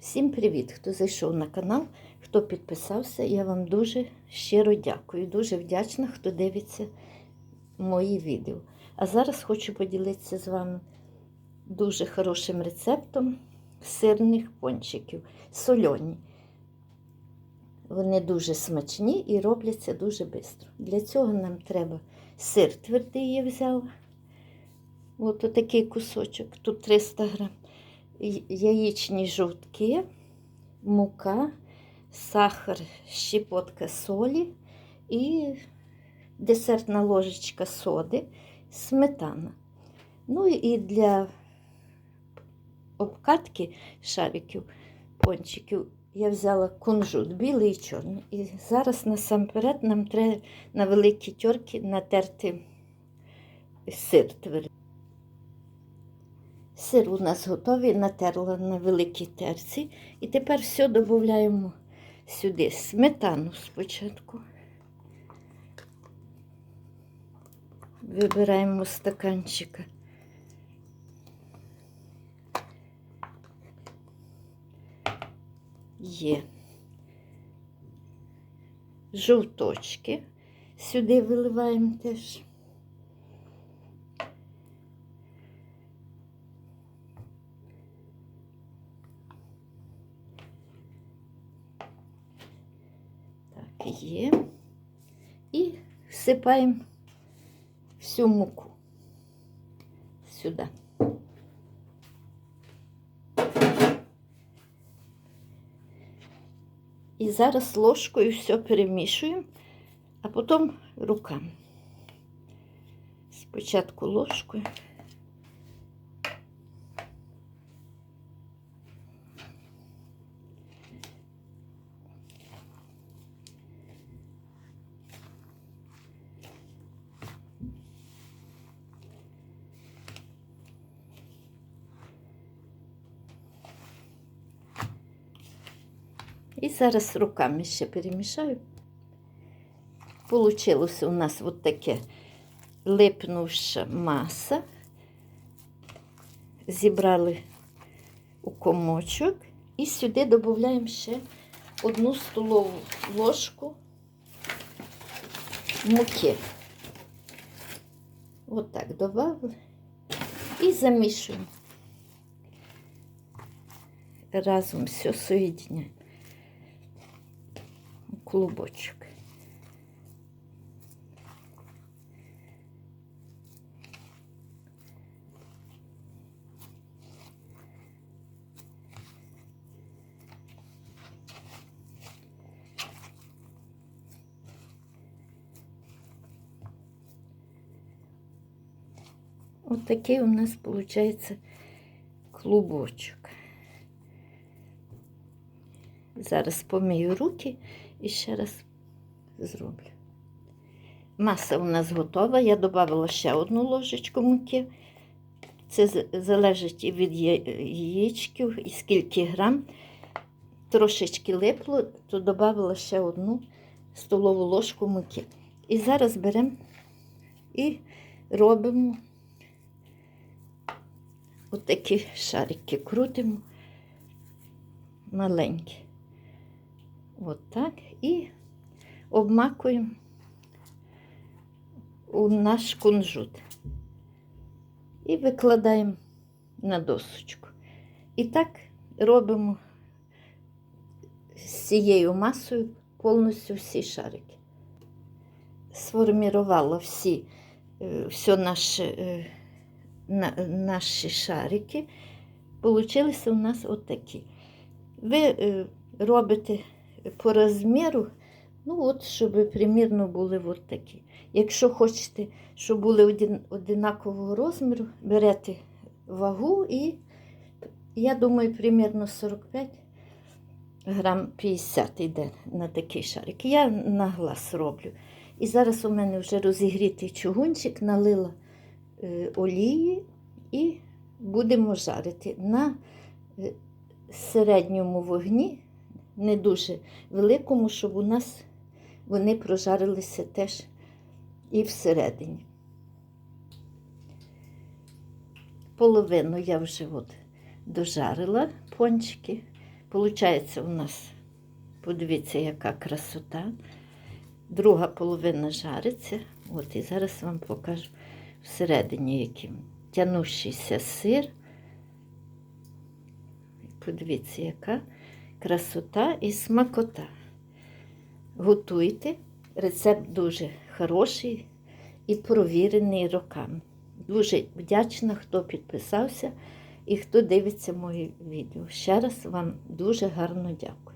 Всім привіт, хто зайшов на канал, хто підписався. Я вам дуже щиро дякую. Дуже вдячна, хто дивиться мої відео. А зараз хочу поділитися з вами дуже хорошим рецептом сирних пончиків. Сольоні. Вони дуже смачні і робляться дуже швидко. Для цього нам треба сир твердий, я взяла. Ось такий кусочок, тут 300 грам яєчні жовтки, мука, сахар, щепотка солі і десертна ложечка соди, сметана. Ну і для обкатки шариків, пончиків я взяла кунжут білий і чорний. І зараз насамперед нам треба на великій терці натерти сир твердий. Сир у нас готовий, натерла на великій терці. І тепер все додаємо сюди сметану спочатку. Вибираємо стаканчика. Є жовточки. Сюди виливаємо теж. є. І всипаємо всю муку сюди. І зараз ложкою все перемішуємо, а потім руками. Спочатку ложкою. І зараз руками ще перемішаю. Получилося у нас от таке липнувша маса. Зібрали у комочок і сюди додаємо ще одну столову ложку муки. От так додали і замішуємо. Разом все соєдняємо клубочок. От такий у нас виходить клубочок. Зараз помию руки і ще раз зроблю. Маса у нас готова. Я додала ще одну ложечку муки. Це залежить від яєчків, і скільки грам. Трошечки липло, то додала ще одну столову ложку муки. І зараз беремо і робимо отакі шарики, крутимо маленькі. Отак. І обмакуємо у наш кунжут. І викладаємо на досочку. І так робимо з цією масою повністю всі шарики. Сформірувала всі, все наші, на, наші шарики. Получилися у нас отакі. Ви робите по розміру, ну от, щоб примірно були от такі. Якщо хочете, щоб були один, одинакового розміру, берете вагу і, я думаю, примірно 45 грам 50 йде на такий шарик. Я на глаз роблю. І зараз у мене вже розігрітий чугунчик, налила е, олії і будемо жарити на е, середньому вогні не дуже великому, щоб у нас вони прожарилися теж і всередині. Половину я вже от дожарила пончики, Получається у нас, подивіться, яка красота. Друга половина жариться. От і зараз вам покажу всередині який тянущийся сир. Подивіться, яка красота і смакота. Готуйте. Рецепт дуже хороший і провірений роками. Дуже вдячна, хто підписався і хто дивиться мої відео. Ще раз вам дуже гарно дякую.